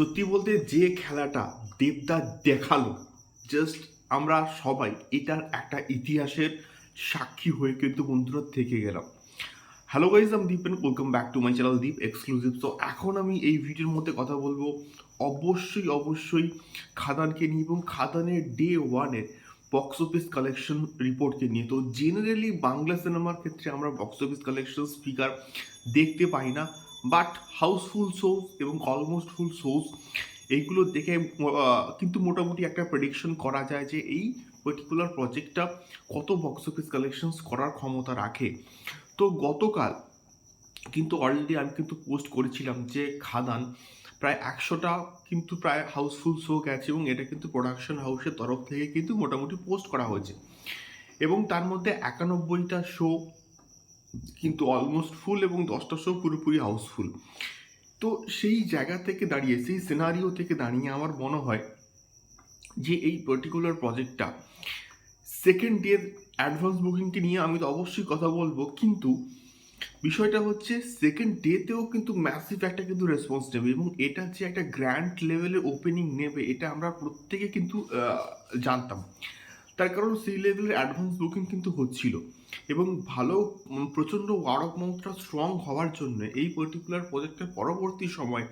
সত্যি বলতে যে খেলাটা দেবদা দেখাল জাস্ট আমরা সবাই এটার একটা ইতিহাসের সাক্ষী হয়ে কিন্তু বন্ধুরা থেকে গেলাম। হ্যালো গাইজ আমি Deep welcome back to my channel Deep exclusive তো এখন আমি এই ভিডিওর মধ্যে কথা বলব অবশ্যই অবশ্যই খাদানকে নিয়ে এবং খাদানের ডে ওয়ানের বক্স অফিস কালেকশন রিপোর্টকে নিয়ে। তো জেনারেলি বাংলা সিনেমার ক্ষেত্রে আমরা বক্স অফিস কালেকশন স্পিকার দেখতে পাই না। বাট হাউসফুল শোজ এবং অলমোস্ট ফুল শোজ এইগুলো দেখে কিন্তু মোটামুটি একটা প্রেডিকশন করা যায় যে এই পার্টিকুলার প্রজেক্টটা কত বক্স অফিস কালেকশনস করার ক্ষমতা রাখে। তো গতকাল কিন্তু অলরেডি আমি কিন্তু পোস্ট করেছিলাম যে খাদান প্রায় একশোটা কিন্তু প্রায় হাউসফুল শো গেছে এবং এটা কিন্তু প্রোডাকশন হাউসের তরফ থেকে কিন্তু মোটামুটি পোস্ট করা হয়েছে। এবং তার মধ্যে একানব্বইটা শো কিন্তু অলমোস্ট ফুল এবং দশটা শো পুরোপুরি হাউসফুল তো সেই জায়গা থেকে দাঁড়িয়ে, সেই সিনারিও থেকে দাঁড়িয়ে আমার মনে হয় যে এই পার্টিকুলার প্রজেক্টটা সেকেন্ড ডের অ্যাডভান্স বুকিংটি নিয়ে আমি তো অবশ্যই কথা বলব, কিন্তু বিষয়টা হচ্ছে সেকেন্ড ডেতেও কিন্তু ম্যাসিভ একটা কিন্তু রেসপন্স নেবে এবং এটা যে একটা গ্র্যান্ড লেভেলে ওপেনিং নেবে, এটা আমরা প্রত্যেকে কিন্তু জানতাম। তার কারণ সেই লেভেলের অ্যাডভান্স বুকিং কিন্তু হচ্ছিল। এবং ভালো প্রচণ্ড ওয়ার্ড অফ মাউথটা স্ট্রং হওয়ার জন্য এই পার্টিকুলার প্রজেক্টের পরবর্তী সময়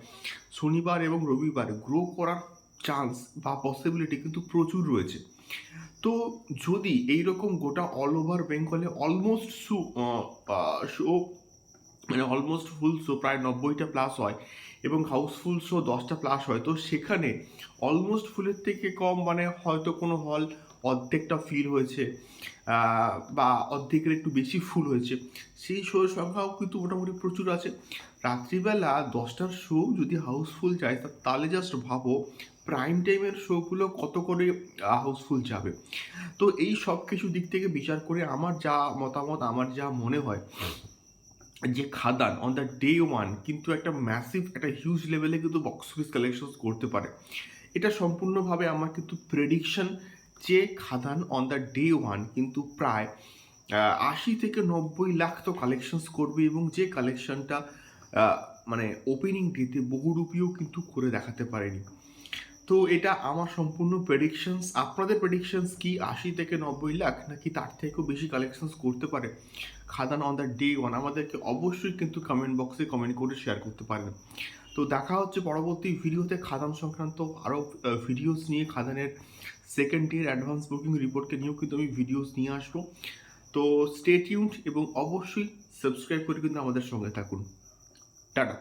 শনিবার এবং রবিবার গ্রো করার চান্স বা পসিবিলিটি কিন্তু প্রচুর রয়েছে। তো যদি এই রকম গোটা অল ওভার বেঙ্গলে অলমোস্ট শো শো মানে অলমোস্ট ফুল শো প্রায় নব্বইটা প্লাস হয় এবং হাউসফুল শো দশটা প্লাস হয়, তো সেখানে অলমোস্ট ফুলের থেকে কম মানে হয়তো কোনো হল অর্ধেকটা ফিল হয়েছে বা অর্ধেকের একটু বেশি ফুল হয়েছে, সেই শো সংখ্যাও কিন্তু মোটামুটি প্রচুর আছে। রাত্রিবেলা দশটার শো যদি হাউসফুল যায় তাহলে জাস্ট ভাবো প্রাইম টাইমের শোগুলো কত করে হাউসফুল যাবে। তো এই সব কিছু দিক থেকে বিচার করে আমার যা মতামত, আমার যা মনে হয় যে Khadaan on the day one কিন্তু একটা ম্যাসিভ একটা হিউজ লেভেলে কিন্তু বক্স অফিস কালেকশন করতে পারে। এটা সম্পূর্ণভাবে আমার কিন্তু প্রেডিকশন যে Khadaan on the day one কিন্তু প্রায় আশি থেকে নব্বই লাখ তো কালেকশনস করবে এবং যে কালেকশনটা মানে ওপেনিং ডেতে বহুরূপীও কিন্তু করে দেখাতে পারেনি। তো এটা আমার সম্পূর্ণ প্রেডিকশনস আপনাদের প্রেডিকশনস কি? আশি থেকে নব্বই লাখ নাকি তার থেকেও বেশি কালেকশনস করতে পারে? Khadaan on the day one আমাদেরকে অবশ্যই কিন্তু কমেন্ট বক্সে কমেন্ট করে শেয়ার করতে পারেন। তো দেখা হচ্ছে পরবর্তী ভিডিওতে খাদান সংক্রান্ত আরও ভিডিওস নিয়ে। খাদানের সেকেন্ড ইয়ার অ্যাডভান্স বুকিং রিপোর্টকে নিয়েও কিন্তু আমি ভিডিওস নিয়ে আসব। তো স্টে টিউনড এবং অবশ্যই সাবস্ক্রাইব করে কিন্তু আমাদের সঙ্গে থাকুন। টাটা।